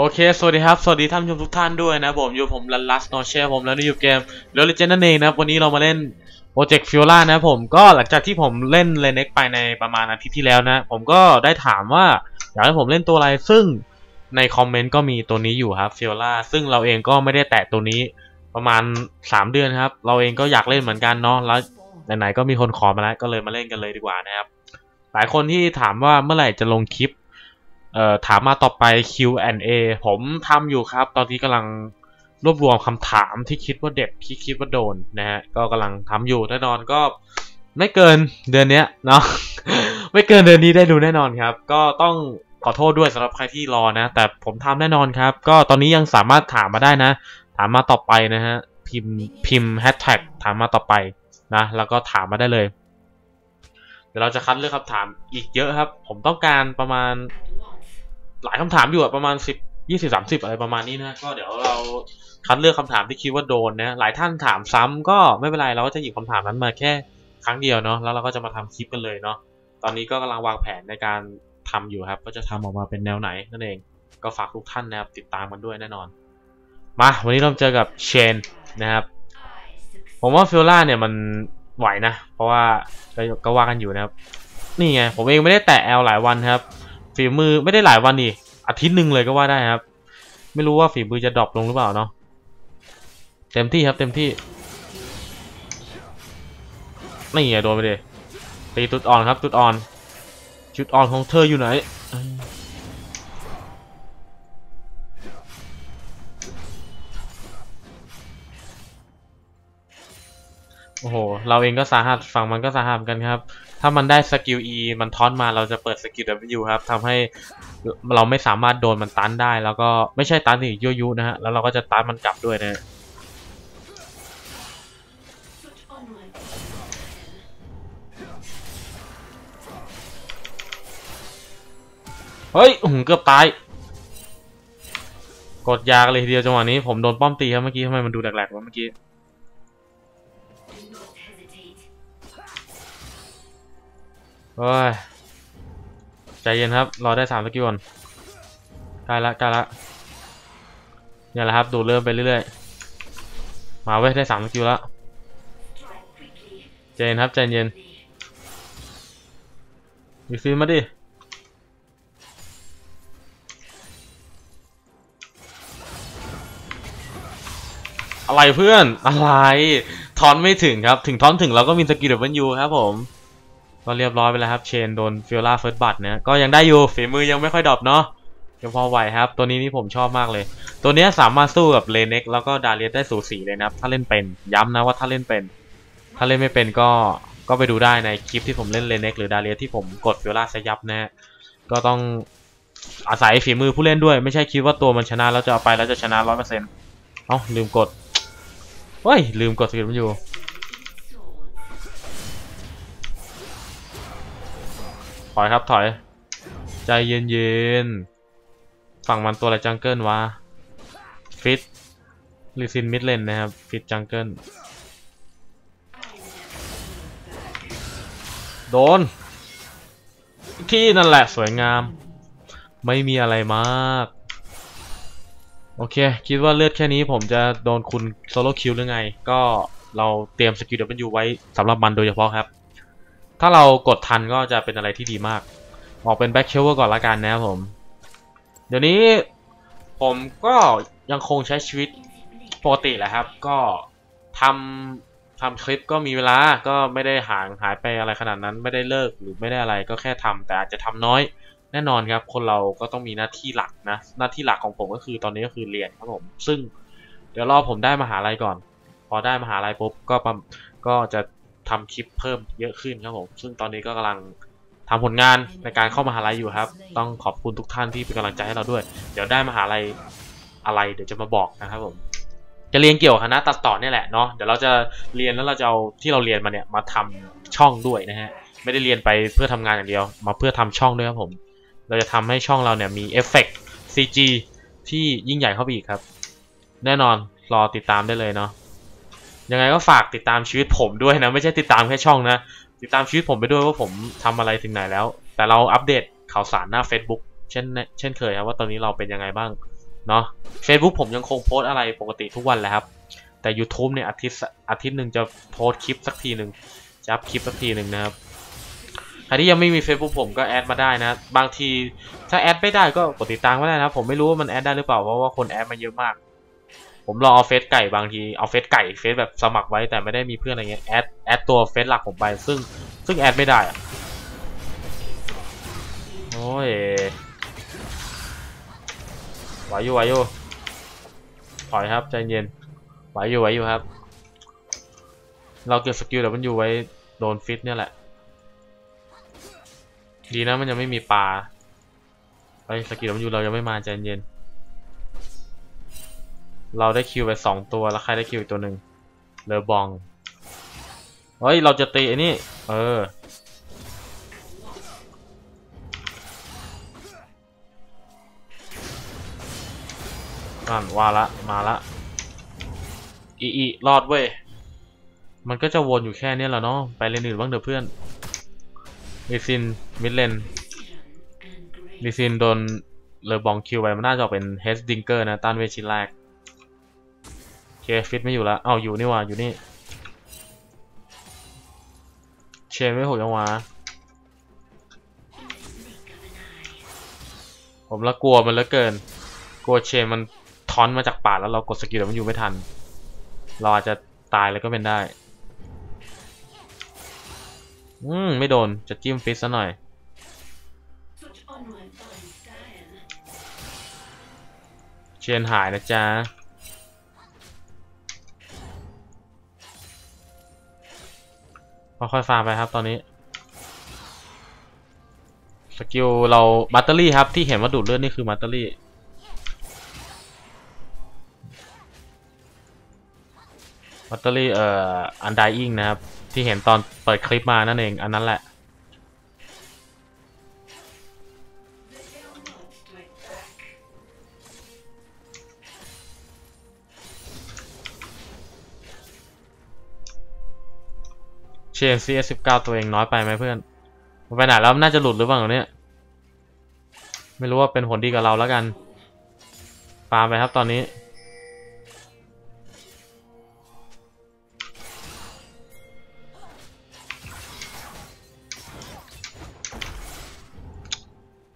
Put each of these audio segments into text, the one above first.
โอเค สวัสดีครับ สวัสดีท่านผู้ชมทุกท่านด้วยนะผมอยู่ผมลันลัสโนเช่ผมแล้วนี่อยู่เกมเรลเจนนั่นเองนะวันนี้เรามาเล่นโปรเจกต์ฟิโอล่านะผมก็หลังจากที่ผมเล่นเลนเน็กไปในประมาณอาทิตย์ที่แล้วนะ ผมก็ได้ถามว่าอยากให้ผมเล่นตัวอะไรซึ่งในคอมเมนต์ก็มีตัวนี้อยู่ครับฟิโอล่าซึ่งเราเองก็ไม่ได้แตะตัวนี้ประมาณ 3 เดือนครับ เราเองก็อยากเล่นเหมือนกันเนาะแล้วไหนๆก็มีคนขอมาแล้วก็เลยมาเล่นกันเลยดีกว่านะครับหลายคนที่ถามว่าเมื่อไหร่จะลงคลิป ถามมาต่อไป Q&A ผมทำอยู่ครับ ตอนนี้กำลังรวบรวมคำถามที่คิดว่าเด็ดที่คิดว่าโดนนะฮะ ก็กำลังทำอยู่แน่นอนก็ไม่เกินเดือนนี้เนาะ ไม่เกินเดือนนี้ได้ดูแน่นอนครับ ก็ต้องขอโทษด้วยสำหรับใครที่รอนะ แต่ผมทำแน่นอนครับ ก็ตอนนี้ยังสามารถถามมาได้นะ ถามมาต่อไปนะฮะ พิมพ์พิมพ์แฮชแท็กถามมาต่อไปนะ แล้วก็ถามมาได้เลย เดี๋ยวเราจะคัดเลือกคำถามอีกเยอะครับ ผมต้องการประมาณ หลายคำถามอยู่อะประมาณสิบยี่สิบสามสิบอะไรประมาณนี้นะก็เดี๋ยวเราคัดเลือกคำถามที่คิดว่าโดนนะหลายท่านถามซ้ำก็ไม่เป็นไรเราก็จะหยิบคำถามนั้นมาแค่ครั้งเดียวเนาะแล้วเราก็จะมาทำคลิปกันเลยเนาะตอนนี้ก็กำลังวางแผนในการทำอยู่ครับ ก็จะทำออกมาเป็นแนวไหนนั่นเอง ก็ฝากทุกท่านนะครับติดตามกันด้วยแน่นอน มาวันนี้เราเจอกับเชนนะครับผมว่าฟิลล่าเนี่ยมันไหวนะ เพราะว่าก็ว่ากันอยู่นะครับ นี่ไงผมเองไม่ได้แตะแอลหลายวันครับ ฝีมือไม่ได้หลายวันดิอาทิตย์หนึ่งเลยก็ว่าได้ครับ ไม่รู้ว่าฝีมือจะดรอปลงหรือเปล่าเนาะเต็มที่ครับเต็มที่นี่ไงโดนไปเลยตีตุดอ่อนครับตุดอ่อนจุดอ่อนของเธออยู่ไหน โอ้โห เราเองก็สาหัสฝั่งมันก็สาหัสกันครับ ถ้ามันได้สกิล E มันทอนมาเราจะเปิดสกิล W ครับทำให้เราไม่สามารถโดนมันตันได้ แล้วก็ไม่ใช่ตันสิยั่วยุนะฮะ แล้วเราก็จะตันมันกลับด้วยนะเฮ้ยโหือเกือบตาย กดยากเลยทีเดียวจังหวะนี้ผมโดนป้อมตีครับเมื่อกี้ทำไมมันดูแหลกๆวะเมื่อกี้ โอ้ย ใจเย็นครับ รอได้สามสกิลก่อนใกล้ละใกล้ละเนี่ยแหละครับ ดูเริ่มไปเรื่อยๆ มาเว้ย ได้สามสกิลล้วใจเย็นครับใจเย็นมีฟิลมาดิอะไรเพื่อนอะไรทอนไม่ถึงครับ ถึงทอนถึงเราก็มีสกิลเดบิลยูครับผม ก็เรียบร้อยไปแล้วครับ เชนโดนฟิลล่าเฟิร์สบัตเนี่ยก็ยังได้อยู่ฝีมือยังไม่ค่อยดรอปเนาะยังพอไหวครับ ตัวนี้นี่ผมชอบมากเลย ตัวนี้สามารถสู้กับเลเน็กแล้วก็ดาเลียสได้สูสีเลยนะครับ ถ้าเล่นเป็นย้ำนะว่าถ้าเล่นเป็น ถ้าเล่นไม่เป็นก็ก็ไปดูได้ในคลิปที่ผมเล่นเลเน็กหรือดาเลียสที่ผมกดฟิลล่าซยับนะฮะก็ต้องอาศัยฝีมือผู้เล่นด้วยไม่ใช่คิดว่าตัวมันชนะแล้วจะเอาไปแล้วจะชนะร้อยเปอร์เซ็นต์เอ้าลืมกดเฮ้ยลืมกดสกิลมันอยู่ อยครับถอย ใจเย็นๆฝั่งมันตัวอะไรจังเกิลวะฟิตลิซินมิดเลนนะครับฟิตจังเกิลโดน ที่นั่นแหละสวยงาม ไม่มีอะไรมาก โอเค คิดว่าเลือดแค่นี้ผมจะโดนคุณโซโล่คิวหรือไง ก็เราเตรียมสกิลเดบิวไว้สำหรับมันโดยเฉพาะครับ ถ้าเรากดทันก็จะเป็นอะไรที่ดีมาก ออกเป็นแบ็คเชลเวอร์ก่อนละกันนะครับผม เดี๋ยวนี้ผมก็ยังคงใช้ชีวิตปกติแหละครับ ก็ทำทำคลิปก็มีเวลา ก็ไม่ได้ห่างหายไปอะไรขนาดนั้น ไม่ได้เลิกหรือไม่ได้อะไรก็แค่ทำแต่อาจจะทำน้อยแน่นอนครับ คนเราก็ต้องมีหน้าที่หลักนะ หน้าที่หลักของผมก็คือตอนนี้ก็คือเรียนครับผม ซึ่งเดี๋ยวรอผมได้มหาลัยก่อน พอได้มหาลัยปุ๊บก็ก็จะ ทำคลิปเพิ่มเยอะขึ้นครับผม ซึ่งตอนนี้ก็กำลังทำผลงานในการเข้ามหาลัยอยู่ครับ ต้องขอบคุณทุกท่านที่เป็นกำลังใจให้เราด้วย เดี๋ยวได้มหาลัยอะไร เดี๋ยวจะมาบอกนะครับผมจะเรียนเกี่ยวกับคณะตัดต่อเนี่ยแหละเนาะเดี๋ยวเราจะเรียนแล้วเราจะเอาที่เราเรียนมาเนี่ยมาทำช่องด้วยนะฮะไม่ได้เรียนไปเพื่อทำงานอย่างเดียว มาเพื่อทำช่องด้วยครับผม เราจะทำให้ช่องเราเนี่ยมีเอฟเฟกต์ CG ที่ยิ่งใหญ่เข้าไปอีกครับ แน่นอนรอติดตามได้เลยเนาะ ยังไงก็ฝากติดตามชีวิตผมด้วยนะ ไม่ใช่ติดตามแค่ช่องนะ ติดตามชีวิตผมไปด้วยว่าผมทำอะไรถึงไหนแล้ว แต่เราอัปเดตข่าวสารหน้า Facebook เช่นเช่นเคยครับว่าตอนนี้เราเป็นยังไงบ้างเนาะ Facebook ผมยังคงโพสอะไรปกติทุกวันแหละครับ แต่ YouTube เนี่ยอาทิตย์อาทิตย์หนึ่งจะโพสคลิปสักทีหนึ่งจะอัพคลิปสักทีหนึ่งนะครับใครที่ยังไม่มี Facebook ผมก็แอดมาได้นะ บางทีถ้าแอดไม่ได้ก็กดติดตามก็ได้นะ ผมไม่รู้ว่ามันแอดได้หรือเปล่าเพราะว่าคนแอดมาเยอะมาก ผมรอเอาเฟซไก่บางทีเอาเฟซไก่เฟซแบบสมัครไว้แต่ไม่ได้มีเพื่อนอะไรเงี้ยแอดแอดตัวเฟซหลักผมไป ซึ่งซึ่งแอดไม่ได้อะโอ้ยไหวอยู่ไหวอยู่ถอยครับใจเย็นไหวอยู่ไหวอยู่ครับ เราเก็บสกิลแต่มันอยู่ไว้โดนฟิตเนี่ยแหละ ดีนะมันยังไม่มีปลาไอ้สกิลมันอยู่เรายังไม่มาใจเย็น เราได้คิวไปสองตัวแล้วใครได้คิวอีกตัวหนึ่งเลอบอง เฮ้ย เราจะตีไอ้นี่ เออ นั่นว่าละ มาละ อีอีรอดเว้ย มันก็จะวนอยู่แค่เนี้ยแหละเนาะ ไปเลนอื่นบ้างเถอะเพื่อนลิซิน มิดเลนลิซินโดนเลอบองคิวไปมันน่าจะเป็นเฮสดิงเกอร์นะต้านเวชินแรก คฟิตไม่อยู่ล้วเอาอยู่นี่ว่าอยู่นี่ เชนไม่หกยังวะผมละกลัวมันเหลือเกิน กลัวเชนมันทอนมาจากป่าแล้วเรากดสกิลแล้วมันอยู่ไม่ทัน เราอาจจะตายแล้วก็เป็นได้ อืม ไม่โดน จะจิ้มฟิสซะหน่อย เชนหายนะจ๊ะ ค่อยๆฟาร์มไปครับตอนนี้ สกิลเราบัตเตอรี่ครับที่เห็นว่าดูดเลือดนี่คือบัตเตอรี่บัตเตอรี่เอ่ออันด i ิงนะครับ ที่เห็นตอนเปิดคลิปมานั่นเอง อันนั้นแหละ เชน CS 19 ตัวเองน้อยไปไหมเพื่อนมันไปไหนแล้วน่าจะหลุดหรือเปล่าเนี่ย ไม่รู้ว่าเป็นผลดีกับเราแล้วกันฟาร์มไปครับตอนนี้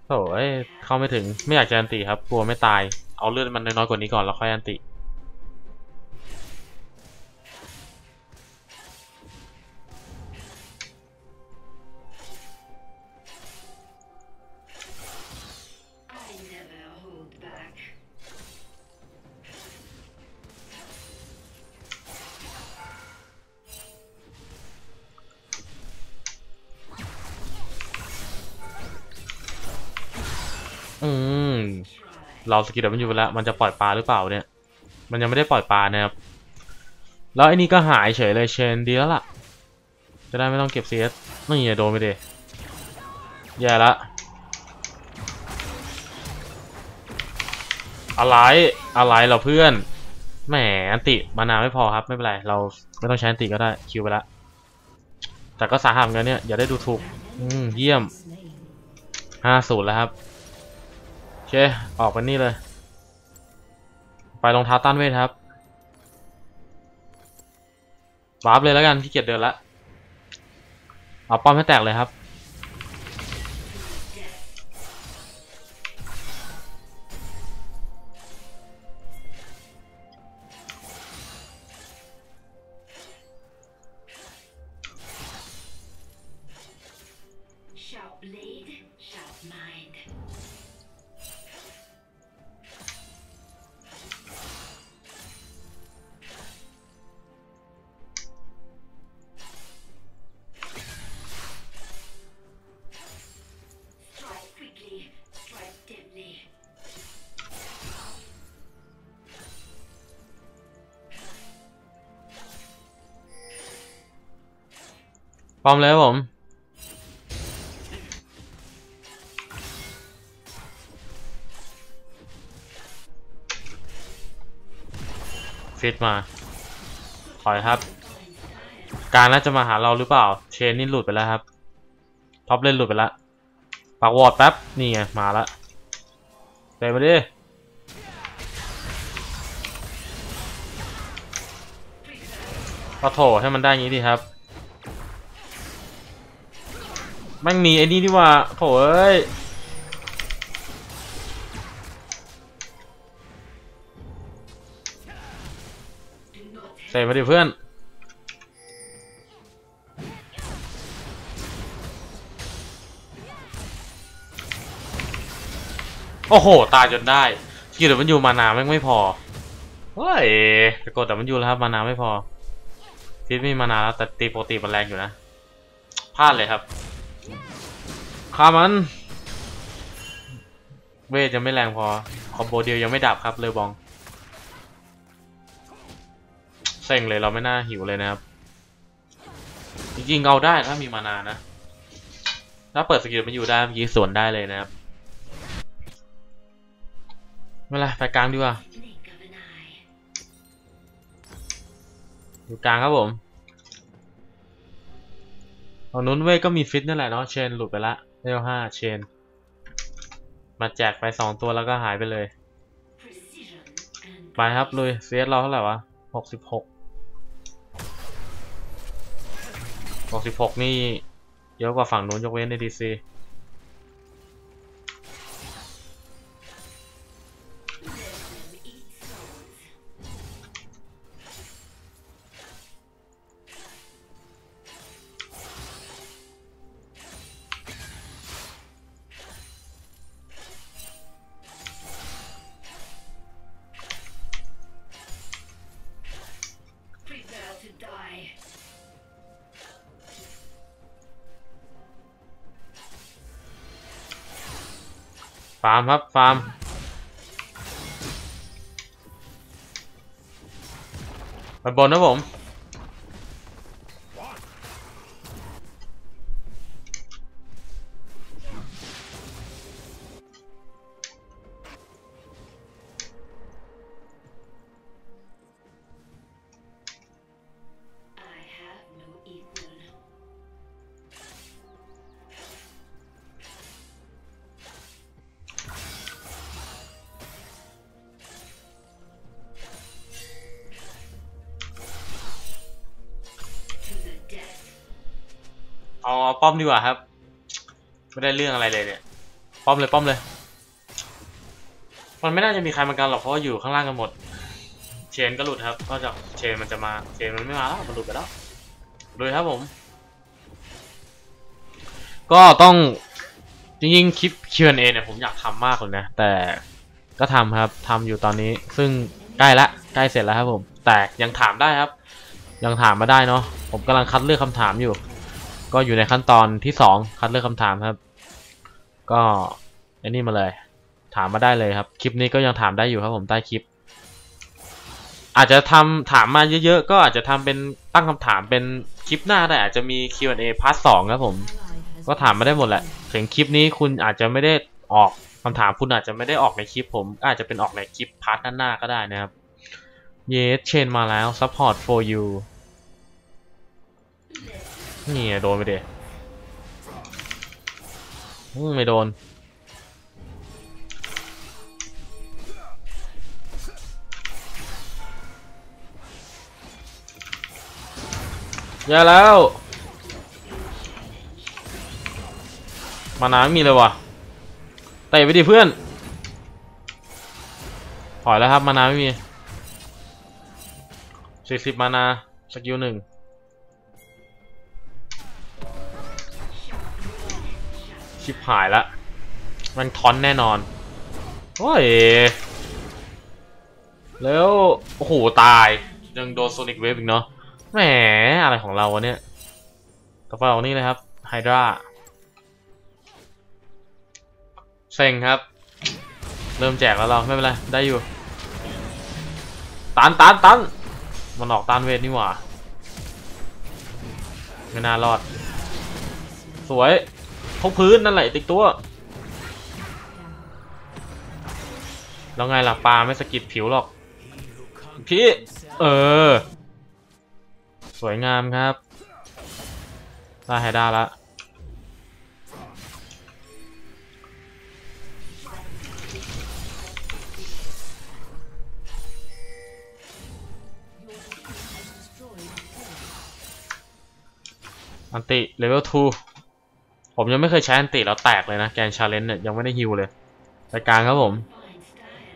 โอ้ยเข้าไม่ถึงไม่อยากจะอันติครับ กลัวไม่ตาย เอาเลือดมันน้อยๆกว่านี้ก่อนแล้วค่อยอันติ เราสกิลมันอยู่ไปแล้วมันจะปล่อยปลาหรือเปล่าเนี่ย มันยังไม่ได้ปล่อยปลานะครับ แล้วไอ้นี่ก็หายเฉยเลยเชนดีแล้วล่ะ จะได้ไม่ต้องเก็บเซียสนี่อย่าโดนไปเดแย่ละอะไรอะไรเราเพื่อนแหมอันติมานานไม่พอครับไม่เป็นไรเราไม่ต้องใช้อันติก็ได้คิวไปละแต่ก็สาหัสกันเนี่ยอย่าได้ดูถูกอืมเยี่ยมห้าศูนย์แล้วครับ เค ออกไปนี่เลย ไปรองเท้าต้านเวทครับวาร์ปเลยแล้วกันที่เกียจเดินละเอาป้อมให้แตกเลยครับ Sharp blade, พร้อมแล้วผมฟิตมาถอยครับ การน่าจะมาหาเราหรือเปล่า เชนนี่หลุดไปแล้วครับท็อปเล่นหลุดไปแล้วปักวอดแป๊บ นี่ไง มาละเตะมาดิก็โถให้มันได้งี้ดีครับ แม่งมีไอ้นี่ดีว่าโถเอ้ยเสร็จมาดิเพื่อน โอ้โห ตายจนได้คิวแต่มันอยู่มานาแม่งไม่พอเฮ้ยจะโกดแต่มันอยู่แล้วครับมานาไม่พอฟิตมีมานาแล้วแต่ตีโปกติมันแรงอยู่นะพลาดเลยครับ ฆ่ามัน เวทยังไม่แรงพอ คอมโบเดียวยังไม่ดับครับเลยบอง เซ็งเลยเราไม่น่าหิวเลยนะครับ จริงๆเอาได้ถ้ามีมานานะ ถ้าเปิดสกิลมันอยู่ได้เมื่อกี้สวนได้เลยนะครับไม่ไรไปกลางดีกว่าอยู่กลางครับผมฝั่งนู้นเว้ยก็มีฟิตนั่นแหละเนาะเชนหลุดไปละ เลเวลห้าเชน มาแจกไปสองตัวแล้วก็หายไปเลย Precision and ไปครับลุยเซียสเราเท่าไหร่วะหกสิบหกหกสิบหกนี่เยอะกว่าฝั่งนู้นยกเว้นในดีซี ฟาร์มครับ ฟาร์ม ไปบนนะผม ป้อมดีกว่าครับ ไม่ได้เรื่องอะไรเลยเนี่ย ป้อมเลยป้อมเลย มันไม่น่าจะมีใครมากันหรอกเพราะว่าอยู่ข้างล่างกันหมด เชนก็หลุดครับนอกจากเชนมันจะมา เชนมันไม่มาแล้วมันหลุดไปแล้วลุยครับผม ก็ต้องจริงๆคลิป Q&A เนี่ยผมอยากทำมากเลยนะ แต่ก็ทำครับทำอยู่ตอนนี้ ซึ่งใกล้ละใกล้เสร็จแล้วครับผม แต่ยังถามได้ครับ ยังถามมาได้เนาะผมกำลังคัดเลือกคำถามอยู่ ก็อยู่ในขั้นตอนที่สองคัดเลือกคำถามครับ ก็อ้นี่มาเลย ถามมาได้เลยครับ คลิปนี้ก็ยังถามได้อยู่ครับผมใต้คลิป อาจจะทำถามมาเยอะๆ ก็อาจจะทำเป็นตั้งคำถามเป็นคลิปหน้าได้อาจจะมี Q&A พาร์ทสองครับผม ก็ถามมาได้หมดแหละถึงคลิปนี้คุณอาจจะไม่ได้ออกคำถามคุณอาจจะไม่ได้ออกในคลิปผม อาจจะเป็นออกในคลิปพาร์ทหน้าๆก็ได้นะครับเยสเชนมาแล้ว support for you นี่ไงโดนไปเดอืมไม่โดนแย่าแล้ว มานาไม่มีเลยวะเตะไปดิเพื่อน ถอยแล้วครับ มานาไม่มีสี่สิบมานา สกิลหนึ่ง ชิบหายละ มันทอนแน่นอน โอ้ย แล้ว โอ้โห ตาย ยังโดนโซนิกเวฟอีกเนาะ แหม อะไรของเราวะเนี่ย ต่อไปออกนี่เลยครับ ไฮดราเซ็งครับ เริ่มแจกแล้วเรา ไม่เป็นไร ได้อยู่ ตันตันตันมันออกตันเวทนี่หว่า ไม่น่ารอด สวย พกพื้นนั่นแหละติ๊กตัวแล้วไงล่ะปลาไม่สกิดผิวหรอก พี่ เออ สวยงามครับได้ไฮด้าละอันติเลเวล2 ผมยังไม่เคยใช้อันติแล้วแตกเลยนะ แกนชาเลนจ์เนี่ยยังไม่ได้ฮิวเลยรายกลางครับผม Finds Diane.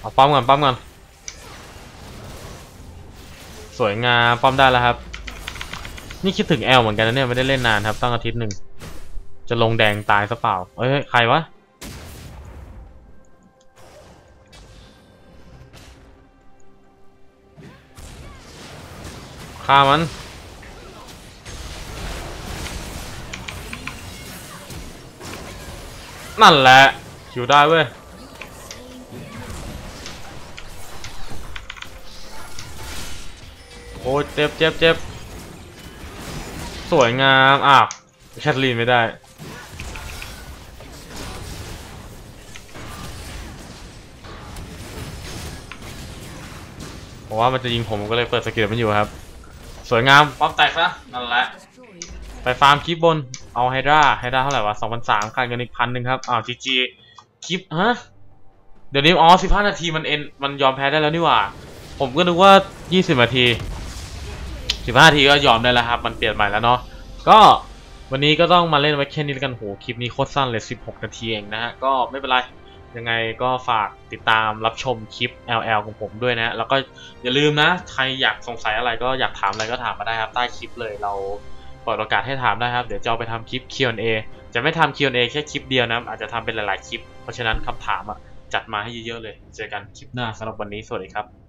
เอาป้อมก่อนป้อมก่อน สวยงามป้อมได้แล้วครับ นี่คิดถึงแอลเหมือนกันนะเนี่ยไม่ได้เล่นนานครับตั้งอาทิตย์หนึ่งจะลงแดงตายซะเปล่า เอ้ยใครวะฆ่ามันนั่นแหละคิวได้เว้ย อ้ยเจ็บเจ็บเจ็บสวยงาม อ้าวแคทลีนไม่ได้ ผมว่ามันจะยิงผมผมก็เลยเปิดสกิลมันอยู่ครับ สวยงามป้อมแตกซะ นั่นแหละ ไปฟาร์มคลิปบน เอาไฮดราไฮดราเท่าไหร่วะสองพันสามขาดเงินอีกพันหนึ่งครับ อ้าวจีจีคลิป ฮะ เดี๋ยวนี้ อ๋อสิบห้านาทีมันเอ็น มันยอมแพ้ได้แล้วนี่หว่า ผมก็นึกว่ายี่สิบนาที สิบห้าทีก็ยอมได้แล้วครับ มันเปลี่ยนใหม่แล้วเนาะก็วันนี้ก็ต้องมาเล่นไว้แค่นี้กันโหคลิปนี้โคตรสั้นเลย 16 นาทีเองนะฮะก็ไม่เป็นไรยังไงก็ฝากติดตามรับชมคลิป LL ของผมด้วยนะ แล้วก็อย่าลืมนะ ใครอยากสงสัยอะไรก็อยากถามอะไรก็ถามมาได้ครับ ใต้คลิปเลยเราเปิดโอกาสให้ถามได้ครับ เดี๋ยวจะเอาไปทำคลิป Q&A จะไม่ทำ Q&A แค่คลิปเดียวนะ อาจจะทำเป็นหลาย ๆ คลิป เพราะฉะนั้นคำถามอะจัดมาให้เยอะๆเลย เจอกันคลิปหน้าสำหรับวันนี้ สวัสดีครับ